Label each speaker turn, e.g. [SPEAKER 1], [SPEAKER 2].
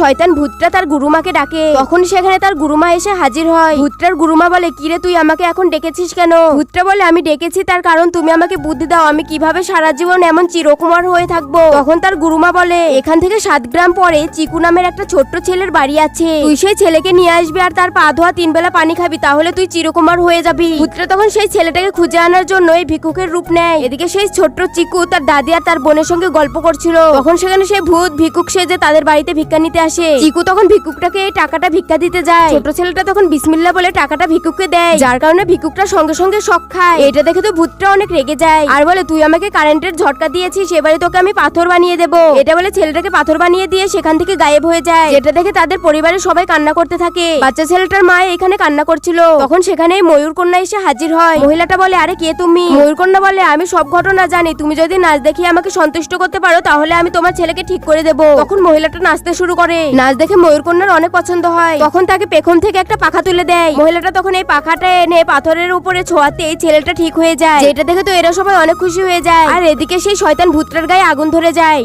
[SPEAKER 1] শয়তান ভূতটা তার গুরুমাকে ডাকে। তখন সেখানে তার গুরুমা এসে হাজির হয়। ভূতটার গুরুমা বলে কিরে তুই আমাকে এখন ডেকেছিস কেন? ভূতটা বলে, আমি ডেকেছি তার কারণ তুমি আমাকে বুদ্ধি দাও। আমি কীভাবে সারা জীবন এমন চিরকুমার হয়ে থাকব? তখন তার গুরুমা বলে, এখান থেকে সাত গ্রাম পরে চিকু নামের একটা ছোট্ট ছেলের বাড়ি আছে। তুই সেই ছেলেকে নিয়ে আসবি আর তার পা ধোয়া তিন বেলা পানি খাবি, তাহলে তুই চিরকুমার হয়ে যাবি। ভূতটা তখন সেই ছেলেটাকে খুঁজে আনার জন্য এই ভিক্ষুকের রূপ নেয়। এদিকে সেই ছোট্ট চিকু তার দাদি আর তার বোনের সঙ্গে গল্প করছিল। তখন সেখানে সেই ভূত ভিক্ষুক সেজে তাদের বাড়িতে ভিক্ষা নিতে আসে। চিকু তখন ভিক্ষুকটাকে এই টাকাটা ভিক্ষা দিতে যায়। ছোট ছেলেটা তখন বিসমিল্লা বলে টাকাটা ভিক্ষুককে দেয়। যার কারণে ভিক্ষুকটা সঙ্গে সঙ্গে শখ খায়। এটা দেখে তো ভূতটা অনেক রেগে যায়। আর বলে, তুই আমাকে কারেন্টের ঝটকা দিয়েছিস, এবারে তোকে আমি পাথর বানিয়ে দেবো। এটা বলে ছেলেটাকে পাথর বানিয়ে দিয়ে সেখান থেকে গায়েব হয়ে যায়। এটা দেখে তাদের পরিবারের সবাই কান্না করতে থাকে। বাচ্চা ছেলেটার মা এখানে কান্না করছিল। তখন সেখানে ময়ূর কন্যা এসে হাজির হয়। মহিলাটা বলে, আরে কে তুমি? ময়ূর কন্যা বলে, আমি সব ঘটনা জানি। তুমি যদি নাচ দেখিয়ে আমাকে সন্তুষ্ট করতে পারো, তাহলে আমি তোমার ছেলেকে ঠিক করে দেবো। তখন মহিলাটা নাচতে শুরু করে। নাচ দেখে ময়ূর কন্যার অনেক পছন্দ হয়। তখন তাকে পেখম থেকে একটা পাখা তুলে দেয়। মহিলাটা তখন এই পাখাটা এনে পাথরের উপরে ছোঁয়াতে ছেলেটা ঠিক হয়ে যায়। এটা দেখে তো এরা সবাই অনেক খুশি হয়ে যায়। আর এদিকে সেই শয়তান ভূতটার গায়ে আগুন ধরে যায়।